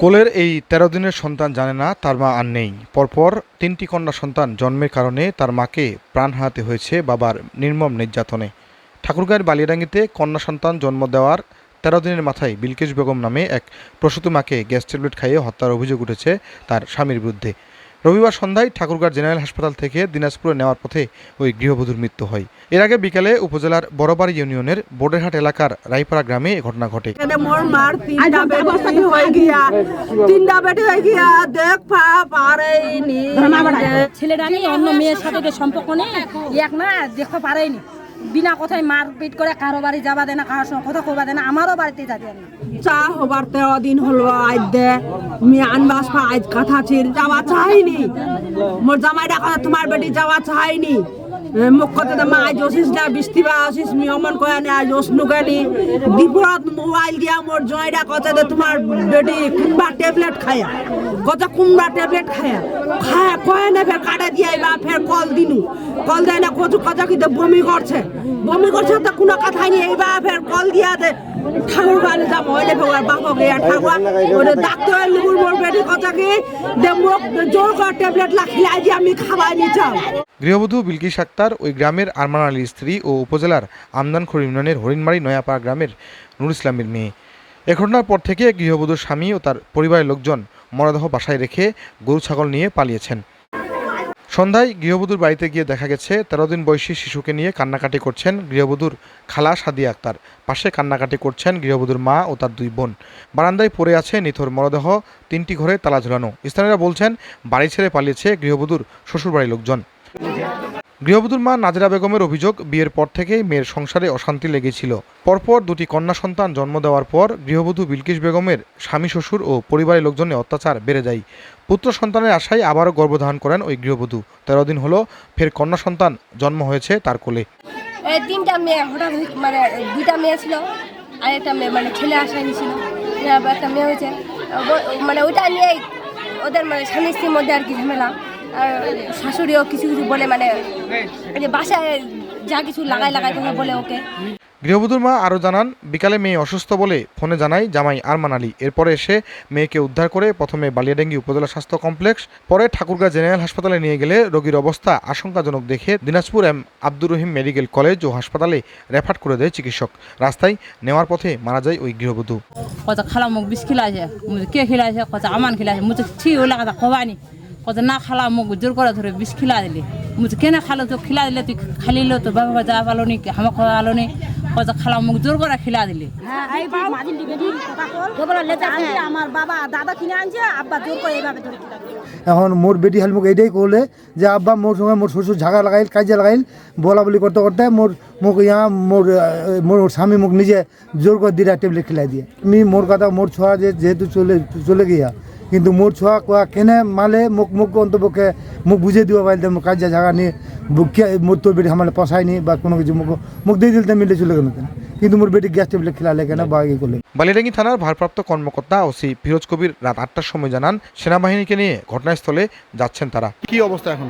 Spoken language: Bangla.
কোলের এই তেরো দিনের সন্তান জানে না, তার মা আর নেই। পরপর তিনটি কন্যা সন্তান জন্মের কারণে তার মাকে প্রাণ হারাতে হয়েছে বাবার নির্মম নির্যাতনে। ঠাকুরগাঁয়ের বালিয়াডাঙ্গিতে কন্যা সন্তান জন্ম দেওয়ার তেরো দিনের মাথায় বিলকেশ বেগম নামে এক প্রসূত মাকে গ্যাস ট্যাবলেট খাইয়ে হত্যার অভিযোগ উঠেছে তার স্বামীর বিরুদ্ধে। রবিবার সন্ধ্যায় ঠাকুরগাঁও জেনারেল হাসপাতাল থেকে দিনাজপুরে নেওয়ার পথে ওই গৃহবধূর মৃত্যু হয়। এর আগে বিকালে উপজেলার বড়বাড়ি ইউনিয়নের বোর্ডেরহাট এলাকার রাইপাড়া গ্রামে এ ঘটনা ঘটে। এখানে মোর মার তিনটা বেটি হয়ে গিয়া তিনটা বেটি হয়ে গিয়া দেখ পা পারেনি ছেলেটা নেই অন্য মেয়ের সাথে সম্পর্ক নেই। এক না দেখতে পারেনি। বিনা কথায় মারপিট করে কারও বাড়ি যাবা দেয় না কারোর সঙ্গে কথা কবা দেয় না আমারও বাড়িতে যাবে চা হবার তেরো দিন হলো আজ দে, আমি আনবাস আজ কথা ছিল, যাওয়া চাইনি। মোর জামাইটা কথা তোমার বেটি যাওয়া চাইনি। কথা মা আজ ওসিস না বৃষ্টিবা মি অমন কয়া নে আজ ওসনু গানি দিপুরত মোবাইল দিয়া মোর জয়টা কথা দে তোমার বেটি কুম্বা ট্যাবলেট খায়া। কথা কুম্বা ট্যাবলেট খায়া। খায়া কয়া না ফের কাটা দিয়াই বা ফের কল দিনু। কল দেয় না কচু কথা কিন্তু বমি করছে বমি করছে তো কোনো কথাই নেই, এইবা ফের কল দিয়া দে ঠাকুর হইলে ঠাকুর ডাক্তার লিবুর মোর বেটি জোর করে ট্যাবলেট আমি গৃহবধূ বিলকিস আক্তার ওই গ্রামের আরমান আলীর স্ত্রী ও উপজেলার আমদানখর ইউনিয়নের হরিণমারি নয়াপাড়া গ্রামের নুর ইসলামের মেয়ে। এ ঘটনার পর থেকে গৃহবধূর স্বামী ও তার পরিবারের লোকজন মরদেহ বাসায় রেখে গরু ছাগল নিয়ে পালিয়েছেন। সন্ধ্যায় গৃহবধূর বাড়িতে গিয়ে দেখা গেছে, তেরো দিন বয়সী শিশুকে নিয়ে কান্নাকাটি করছেন গৃহবধূর খালা সাদিয়া আক্তার। পাশে কান্নাকাটি করছেন গৃহবধূর মা ও তার দুই বোন। বারান্দায় পড়ে আছে নিথর মরদেহ, তিনটি ঘরে তালা ঝুলানো। স্থানীয়রা বলছেন, বাড়ি ছেড়ে পালিয়েছে গৃহবধূর শ্বশুরবাড়ির লোকজন। গৃহবধূর মা নাজরা বেগমের অভিযোগ, বিয়ের পর থেকেই মেয়ের সংসারে অশান্তি লেগেছিল। পরপর দুটি কন্যা সন্তান জন্ম দেওয়ার পর গৃহবধূ বিলকিশ বেগমের স্বামী, শ্বশুর ও পরিবারের লোকজনের অত্যাচার বেড়ে যায়। পুত্র সন্তানের আশায় আবারও গর্ভধারণ করেন ওই গৃহবধূ। তেরো দিন হলো ফের কন্যা সন্তান জন্ম হয়েছে তার কোলে। তিনটা মেয়ে হঠাৎ মানে দুইটা মেয়ে ছিল আর একটা মেয়ে মানে ছেলে ছিল একটা মেয়ে হয়েছে। মানে ওইটা নিয়ে ওদের মানে স্বামী স্ত্রীর মধ্যে আর কি ঝামেলা। শাশুড়িও কিছু কিছু বলে মানে যে বাসায় যা কিছু লাগাই লাগাই কথা বলে ওকে। গৃহবধূর মা আরও জানান বিকালে মেয়ে অসুস্থ বলে ফোনে জানায় জামাই আরমান আলী। এরপরে এসে মেয়েকে উদ্ধার করে প্রথমে বালিয়াডাঙ্গি উপজেলা স্বাস্থ্য কমপ্লেক্স পরে ঠাকুরগাঁ জেনারেল হাসপাতালে নিয়ে গেলে রোগীর অবস্থা আশঙ্কাজনক দেখে Dinajpur M Abdur Rahim medical college ও হাসপাতালে রেফার করে দেয় চিকিৎসক। রাস্তায় নেওয়ার পথে মারা যায় ওই গৃহবধূ। কত খালা মুখ বিষ খিলাইছে কে খিলাইছে কত আমান খিলাইছে মুঝে ছি ওলা কথা খবানি। কত না খালা মুখ জোর করে ধরে বিষ খিলা দিলি। মুঝে কেনে খালো তো খিলা দিলে তুই খালিলো তো বাবা যা পালো নি খাওয়া আলো নি কত খালা মুখ জোর করে খিলা দিলি। আমার বাবা দাদা কিনে আনছে আব্বা জোর করে এইভাবে ধরে এখন মোর বেটি হাল মোক এইটাই করলে যে আব্বা মোর সঙ্গে মোর শ্বশুর ঝাগা লাগাইল কাজে লাগাইল বলা বলি করতে করতে মোর মোক ইয়া মোর মোর স্বামী মোক নিজে জোর করে দিরা টেবলেট খেলাই দিয়ে। আমি মোর কথা মোর ছোঁয়া যে যেহেতু চলে চলে গিয়া কিন্তু মোর ছুয়া কোয়া কেনে মালে মোক মোক অন্তপক্ষে মোক বুঝে দিব পারলে মোর কাজিয়া জায়গা নিয়ে মোর তোর বেটি আমার পশায়নি বা কোনো কিছু মোক মোক দিয়ে দিলতে মিলে চলে গেল কেন কিন্তু মোর বেটি গ্যাস টেবলেট খেলালে কেন বা ই করলে বালিরাঙ্গি থানার ভারপ্রাপ্ত কর্মকর্তা ওসি ফিরোজ কবির রাত আটটার সময় জানান সেনাবাহিনীকে নিয়ে ঘটনাস্থলে যাচ্ছেন তারা। কি অবস্থা এখন?